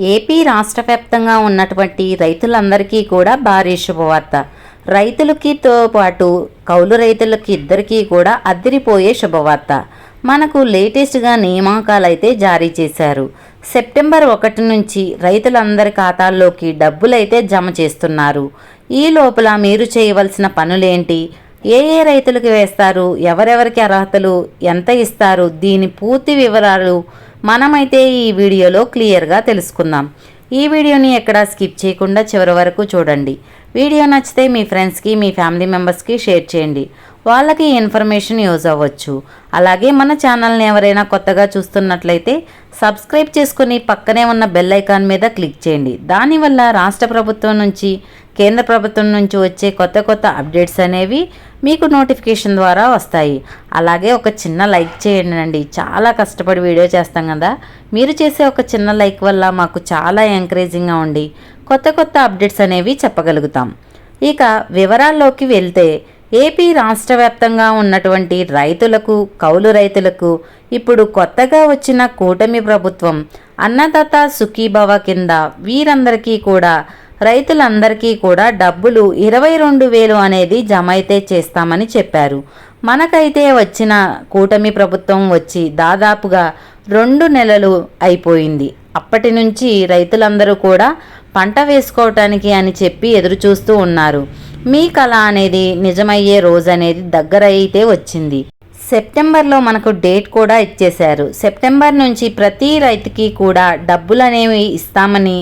AP రాష్ట్ర వ్యాప్తంగా ఉన్నటువంటి రైతులందరికీ కూడా భారీ శుభవార్త. రైతులకితో పాటు కౌలు రైతులకి ఇద్దరికీ కూడా అద్దరిపోయే శుభవార్త. మనకు లేటెస్ట్గా నియామకాలు అయితే జారీ చేశారు. సెప్టెంబర్ ఒకటి నుంచి రైతులందరి ఖాతాల్లోకి డబ్బులైతే జమ చేస్తున్నారు. ఈ లోపల మీరు చేయవలసిన పనులేంటి? ఏ ఏ రైతులకు వేస్తారు? ఎవరెవరికి అర్హతలు? ఎంత ఇస్తారు? దీని పూర్తి వివరాలు మనమైతే ఈ వీడియోలో క్లియర్గా తెలుసుకుందాం. ఈ వీడియోని ఎక్కడ స్కిప్ చేయకుండా చివరి వరకు చూడండి. వీడియో నచ్చితే మీ ఫ్రెండ్స్కి మీ ఫ్యామిలీ మెంబర్స్కి షేర్ చేయండి. వాళ్ళకి ఈ ఇన్ఫర్మేషన్ యూజ్ అవ్వచ్చు. అలాగే మన ఛానల్ని ఎవరైనా కొత్తగా చూస్తున్నట్లయితే సబ్స్క్రైబ్ చేసుకుని పక్కనే ఉన్న బెల్ ఐకాన్ మీద క్లిక్ చేయండి. దానివల్ల రాష్ట్ర ప్రభుత్వం నుంచి కేంద్ర ప్రభుత్వం నుంచి వచ్చే కొత్త కొత్త అప్డేట్స్ అనేవి మీకు నోటిఫికేషన్ ద్వారా వస్తాయి. అలాగే ఒక చిన్న లైక్ చేయండి అండి. చాలా కష్టపడి వీడియో చేస్తాం కదా. మీరు చేసే ఒక చిన్న లైక్ వల్ల మాకు చాలా ఎంకరేజింగ్గా ఉండి కొత్త కొత్త అప్డేట్స్ అనేవి చెప్పగలుగుతాం. ఇక వివరాల్లోకి వెళ్తే ఏపీ రాష్ట్ర వ్యాప్తంగా ఉన్నటువంటి రైతులకు కౌలు రైతులకు ఇప్పుడు కొత్తగా వచ్చిన కూటమి ప్రభుత్వం అన్నదాత సుఖీభవ కింద వీరందరికీ కూడా రైతులందరికీ కూడా డబ్బులు ఇరవై రెండు వేలు అనేది జమ అయితే చేస్తామని చెప్పారు. మనకైతే వచ్చిన కూటమి ప్రభుత్వం వచ్చి దాదాపుగా రెండు నెలలు అయిపోయింది. అప్పటి నుంచి రైతులందరూ కూడా పంట వేసుకోవటానికి అని చెప్పి ఎదురు చూస్తూ ఉన్నారు. మీ కళ అనేది నిజమయ్యే రోజు అనేది దగ్గర అయితే వచ్చింది. సెప్టెంబర్లో మనకు డేట్ కూడా ఇచ్చేశారు. సెప్టెంబర్ నుంచి ప్రతి రైతుకి కూడా డబ్బులు అనేవి ఇస్తామని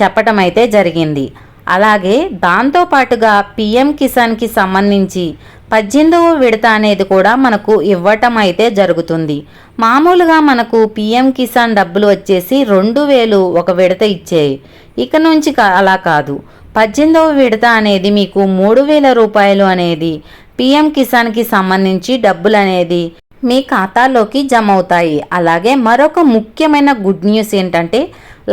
చెప్పటం అయితే జరిగింది. అలాగే దాంతోపాటుగా పిఎం కిసాన్కి సంబంధించి పద్దెనిమిదవ విడత అనేది కూడా మనకు ఇవ్వటం అయితే జరుగుతుంది. మామూలుగా మనకు పిఎం కిసాన్ డబ్బులు వచ్చేసి రెండు వేలు ఒక విడత ఇచ్చేవి ఇక నుంచి అలా కాదు. పద్దెనిమిదవ విడత అనేది మీకు మూడు వేల రూపాయలు అనేది. పిఎం కిసాన్కి సంబంధించి డబ్బులు అనేది మీ ఖాతాలోకి జమ అవుతాయి. అలాగే మరొక ముఖ్యమైన గుడ్ న్యూస్ ఏంటంటే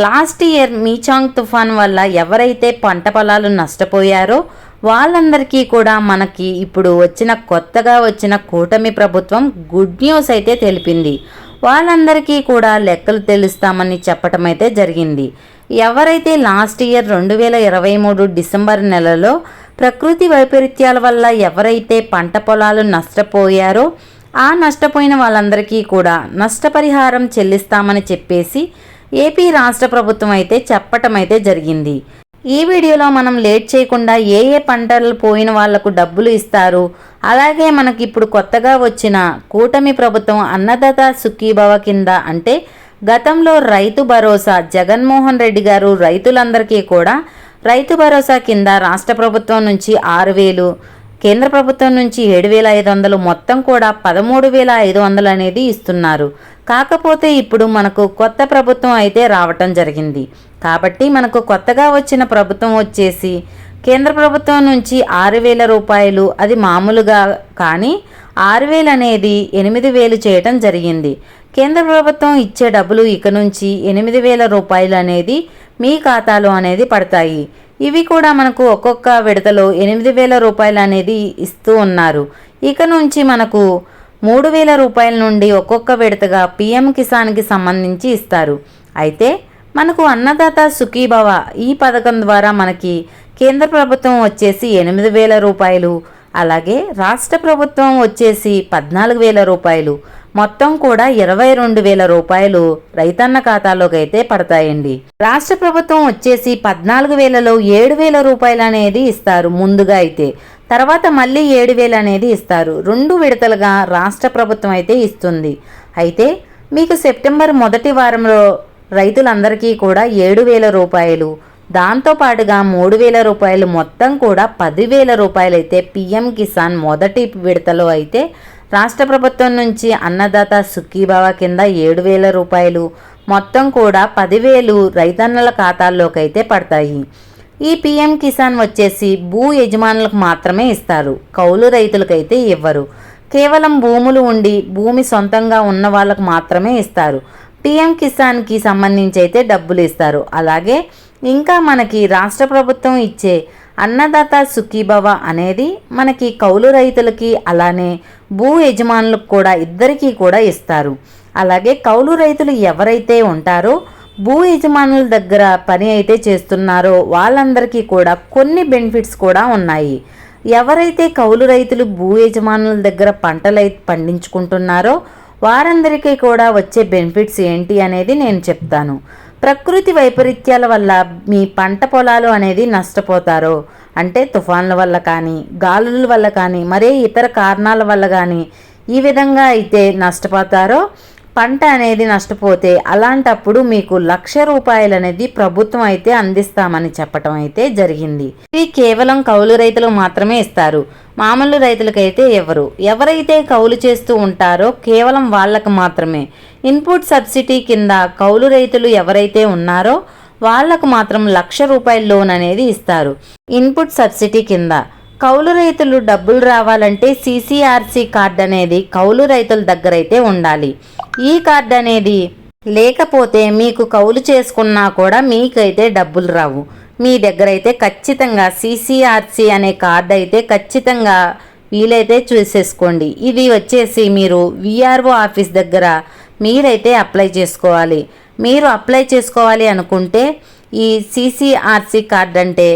లాస్ట్ ఇయర్ మీచాంగ్ తుఫాన్ వల్ల ఎవరైతే పంట పొలాలు నష్టపోయారో వాళ్ళందరికీ కూడా మనకి ఇప్పుడు వచ్చిన కొత్తగా వచ్చిన కూటమి ప్రభుత్వం గుడ్ న్యూస్ అయితే తెలిపింది. వాళ్ళందరికీ కూడా లెక్కలు తెలుస్తామని చెప్పటం అయితే జరిగింది. ఎవరైతే లాస్ట్ ఇయర్ రెండు వేల ఇరవై మూడు డిసెంబర్ నెలలో ప్రకృతి వైపరీత్యాల వల్ల ఎవరైతే పంట పొలాలు నష్టపోయారో ఆ నష్టపోయిన వాళ్ళందరికీ కూడా నష్టపరిహారం చెల్లిస్తామని చెప్పేసి ఏపీ రాష్ట్ర ప్రభుత్వం అయితే చెప్పటం అయితే జరిగింది. ఈ వీడియోలో మనం లేట్ చేయకుండా ఏ ఏ పంటలు పోయిన వాళ్ళకు డబ్బులు ఇస్తారు అలాగే మనకి ఇప్పుడు కొత్తగా వచ్చిన కూటమి ప్రభుత్వం అన్నదాత సుఖీభవ కింద అంటే గతంలో రైతు భరోసా జగన్మోహన్ రెడ్డి గారు రైతులందరికీ కూడా రైతు భరోసా కింద రాష్ట్ర ప్రభుత్వం నుంచి ఆరు వేలు కేంద్ర ప్రభుత్వం నుంచి ఏడు వేల ఐదు వందలు మొత్తం కూడా పదమూడు వేల ఐదు వందలు అనేది ఇస్తున్నారు. కాకపోతే ఇప్పుడు మనకు కొత్త ప్రభుత్వం అయితే రావటం జరిగింది. కాబట్టి మనకు కొత్తగా వచ్చిన ప్రభుత్వం వచ్చేసి కేంద్ర ప్రభుత్వం నుంచి ఆరు వేల రూపాయలు అది మామూలుగా కానీ ఆరు వేలు అనేది ఎనిమిది వేలు చేయటం జరిగింది. కేంద్ర ప్రభుత్వం ఇచ్చే డబ్బులు ఇక నుంచి ఎనిమిది వేల రూపాయలు అనేది మీ ఖాతాలో అనేది పడతాయి. ఇవి కూడా మనకు ఒక్కొక్క విడతలో ఎనిమిది వేల రూపాయలు అనేది ఇస్తూ ఉన్నారు. ఇక నుంచి మనకు మూడు వేల రూపాయల నుండి ఒక్కొక్క విడతగా పిఎం కిసాన్కి సంబంధించి ఇస్తారు. అయితే మనకు అన్నదాత సుఖీభవ ఈ పథకం ద్వారా మనకి కేంద్ర ప్రభుత్వం వచ్చేసి ఎనిమిది వేల రూపాయలు అలాగే రాష్ట్ర ప్రభుత్వం వచ్చేసి పద్నాలుగు వేల రూపాయలు. మొత్తం కూడా ఇరవై రెండు వేల రూపాయలు రైతన్న ఖాతాలోకి అయితే పడతాయండి. రాష్ట్ర ప్రభుత్వం వచ్చేసి పద్నాలుగు వేలలో ఏడు వేల రూపాయలు అనేది ఇస్తారు ముందుగా అయితే. తర్వాత మళ్ళీ ఏడు వేలు అనేది ఇస్తారు. రెండు విడతలుగా రాష్ట్ర ప్రభుత్వం అయితే ఇస్తుంది. అయితే మీకు సెప్టెంబర్ మొదటి వారంలో రైతులందరికీ కూడా ఏడు వేల రూపాయలు దాంతోపాటుగా మూడు వేల రూపాయలు మొత్తం కూడా పదివేల రూపాయలు అయితే పిఎం కిసాన్ మొదటి విడతలో అయితే రాష్ట్ర ప్రభుత్వం నుంచి అన్నదాత సుఖీభావ కింద ఏడు వేల రూపాయలు. మొత్తం కూడా పదివేలు రైతన్నల ఖాతాల్లోకైతే పడతాయి. ఈ పీఎం కిసాన్ వచ్చేసి భూ యజమానులకు మాత్రమే ఇస్తారు. కౌలు రైతులకైతే ఇవ్వరు. కేవలం భూములు ఉండి భూమి సొంతంగా ఉన్న వాళ్ళకు మాత్రమే ఇస్తారు. పీఎం కిసాన్కి సంబంధించి అయితే డబ్బులు ఇస్తారు. అలాగే ఇంకా మనకి రాష్ట్ర ప్రభుత్వం ఇచ్చే అన్నదాత సుఖీభవ అనేది మనకి కౌలు రైతులకి అలానే భూ యజమానులకు కూడా ఇద్దరికీ కూడా ఇస్తారు. అలాగే కౌలు రైతులు ఎవరైతే ఉంటారో భూ యజమానుల దగ్గర పని అయితే చేస్తున్నారో వాళ్ళందరికీ కూడా కొన్ని బెనిఫిట్స్ కూడా ఉన్నాయి. ఎవరైతే కౌలు రైతులు భూ యజమానుల దగ్గర పంటలు పండించుకుంటున్నారో వారందరికీ కూడా వచ్చే బెనిఫిట్స్ ఏంటి అనేది నేను చెప్తాను. ప్రకృతి వైపరీత్యాల వల్ల మీ పంట పొలాలు అనేది నష్టపోతారు. అంటే తుఫాన్ల వల్ల కానీ గాలుల వల్ల కానీ మరే ఇతర కారణాల వల్ల కానీ ఈ విధంగా అయితే నష్టపోతారో పంట అనేది నష్టపోతే అలాంటప్పుడు మీకు లక్ష రూపాయలు అనేది ప్రభుత్వం అయితే అందిస్తామని చెప్పటం అయితే జరిగింది. ఇది కేవలం కౌలు రైతులు మాత్రమే ఇస్తారు. మామూలు రైతులకైతే ఎవరు? ఎవరైతే కౌలు చేస్తూ ఉంటారో కేవలం వాళ్ళకు మాత్రమే. ఇన్పుట్ సబ్సిడీ కింద కౌలు రైతులు ఎవరైతే ఉన్నారో వాళ్ళకు మాత్రం లక్ష రూపాయల లోన్ అనేది ఇస్తారు. ఇన్పుట్ సబ్సిడీ కింద కౌలు రైతులు డబ్బులు రావాలంటే సీసీఆర్సీ కార్డు అనేది కౌలు రైతుల దగ్గర అయితే ఉండాలి. ఈ కార్డు అనేది లేకపోతే మీకు కౌలు చేసుకున్నా కూడా మీకైతే డబ్బులు రావు. మీ దగ్గర అయితే ఖచ్చితంగా సీసీఆర్సీ అనే కార్డు అయితే ఖచ్చితంగా వీలైతే చూసేసుకోండి. ఇది వచ్చేసి మీరు విఆర్ఓ ఆఫీస్ దగ్గర మీరైతే అప్లై చేసుకోవాలి. మీరు అప్లై చేసుకోవాలి అనుకుంటే ఈ సీసీఆర్సీ కార్డ్ అంటే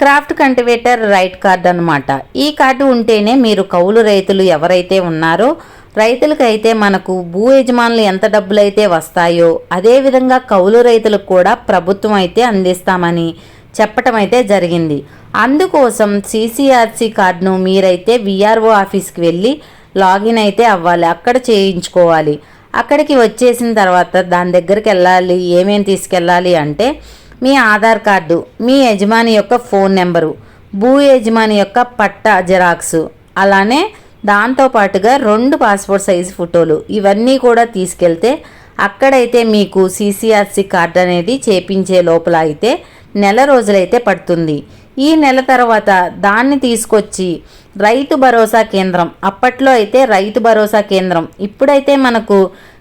క్రాఫ్ట్ కల్టివేటర్ రైట్ కార్డ్ అనమాట ఈ కార్డు ఉంటేనే మీరు కౌలు రైతులు ఎవరైతే ఉన్నారో రైతులకైతే మనకు భూ యజమానులు ఎంత డబ్బులైతే వస్తాయో అదేవిధంగా కౌలు రైతులకు కూడా ప్రభుత్వం అయితే అందిస్తామని చెప్పటం అయితే జరిగింది. అందుకోసం సీసీఆర్సీ కార్డును మీరైతే విఆర్ఓ ఆఫీస్కి వెళ్ళి లాగిన్ అయితే అవ్వాలి అక్కడ చేయించుకోవాలి. అక్కడికి వచ్చేసిన తర్వాత దాని దగ్గరికి వెళ్ళాలి ఏమేమి తీసుకెళ్ళాలి అంటే మీ ఆధార్ కార్డు మీ యజమాని యొక్క ఫోన్ నెంబరు భూ యజమాని యొక్క పట్టా జిరాక్స్ అలానే దాంతోపాటుగా రెండు పాస్పోర్ట్ సైజు ఫోటోలు ఇవన్నీ కూడా తీసుకెళ్తే అక్కడైతే మీకు సీసీఆర్సీ కార్డు అనేది చేపించే లోపల అయితే నెల రోజులైతే పడుతుంది. ఈ నెల తర్వాత దాన్ని తీసుకొచ్చి రైతు భరోసా కేంద్రం అప్పట్లో అయితే రైతు భరోసా కేంద్రం ఇప్పుడైతే మనకు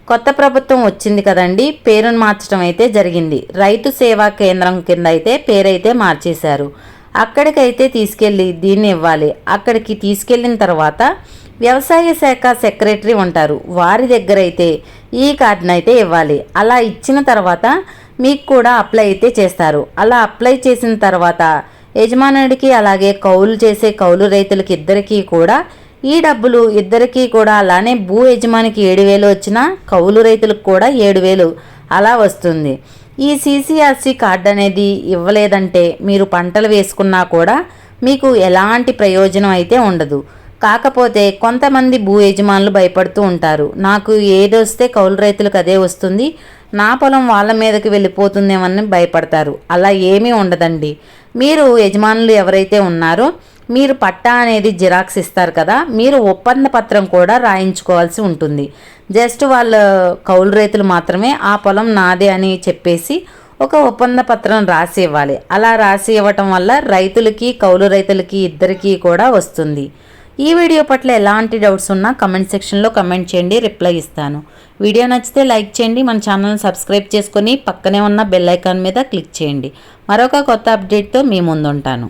కొత్త ప్రభుత్వం వచ్చింది కదండి పేరును మార్చడం అయితే జరిగింది. రైతు సేవా కేంద్రం కింద అయితే పేరైతే మార్చేశారు. అక్కడికైతే తీసుకెళ్ళి దీన్ని ఇవ్వాలి. అక్కడికి తీసుకెళ్ళిన తర్వాత వ్యవసాయ శాఖ సెక్రటరీ ఉంటారు. వారి దగ్గర అయితే ఈ కార్డును అయితే ఇవ్వాలి. అలా ఇచ్చిన తర్వాత మీకు కూడా అప్లై అయితే చేస్తారు. అలా అప్లై చేసిన తర్వాత యజమానుడికి అలాగే కౌలు చేసే కౌలు రైతులకి ఇద్దరికీ కూడా ఈ డబ్బులు ఇద్దరికీ కూడా అలానే భూ యజమానికి ఏడు వేలు వచ్చినా కౌలు రైతులకు కూడా ఏడు వేలు అలా వస్తుంది. ఈ సీసీఆర్సీ కార్డు అనేది ఇవ్వలేదంటే మీరు పంటలు వేసుకున్నా కూడా మీకు ఎలాంటి ప్రయోజనం అయితే ఉండదు. కాకపోతే కొంతమంది భూ యజమానులు భయపడుతూ ఉంటారు. నాకు ఏదొస్తే కౌలు రైతులకు అదే వస్తుంది. నా పొలం వాళ్ళ మీదకి వెళ్ళిపోతుందేమని భయపడతారు. అలా ఏమీ ఉండదండి. మీరు యజమానులు ఎవరైతే ఉన్నారో మీరు పట్టా అనేది జిరాక్స్ ఇస్తారు కదా మీరు ఒప్పంద పత్రం కూడా రాయించుకోవాల్సి ఉంటుంది. జస్ట్ వాళ్ళ కౌలు రైతులు మాత్రమే ఆ పొలం నాదే అని చెప్పేసి ఒక ఒప్పంద పత్రం రాసి ఇవ్వాలి. అలా రాసి ఇవ్వటం వల్ల రైతులకి కౌలు రైతులకి ఇద్దరికీ కూడా వస్తుంది. ఈ వీడియో పట్ల ఎలాంటి డౌట్స్ ఉన్నా కమెంట్ సెక్షన్లో కమెంట్ చేయండి రిప్లై ఇస్తాను. వీడియో నచ్చితే లైక్ చేయండి మన ఛానల్ని సబ్స్క్రైబ్ చేసుకొని పక్కనే ఉన్న బెల్ ఐకాన్ మీద క్లిక్ చేయండి. మరొక కొత్త అప్డేట్తో మీ ముందుంటాను.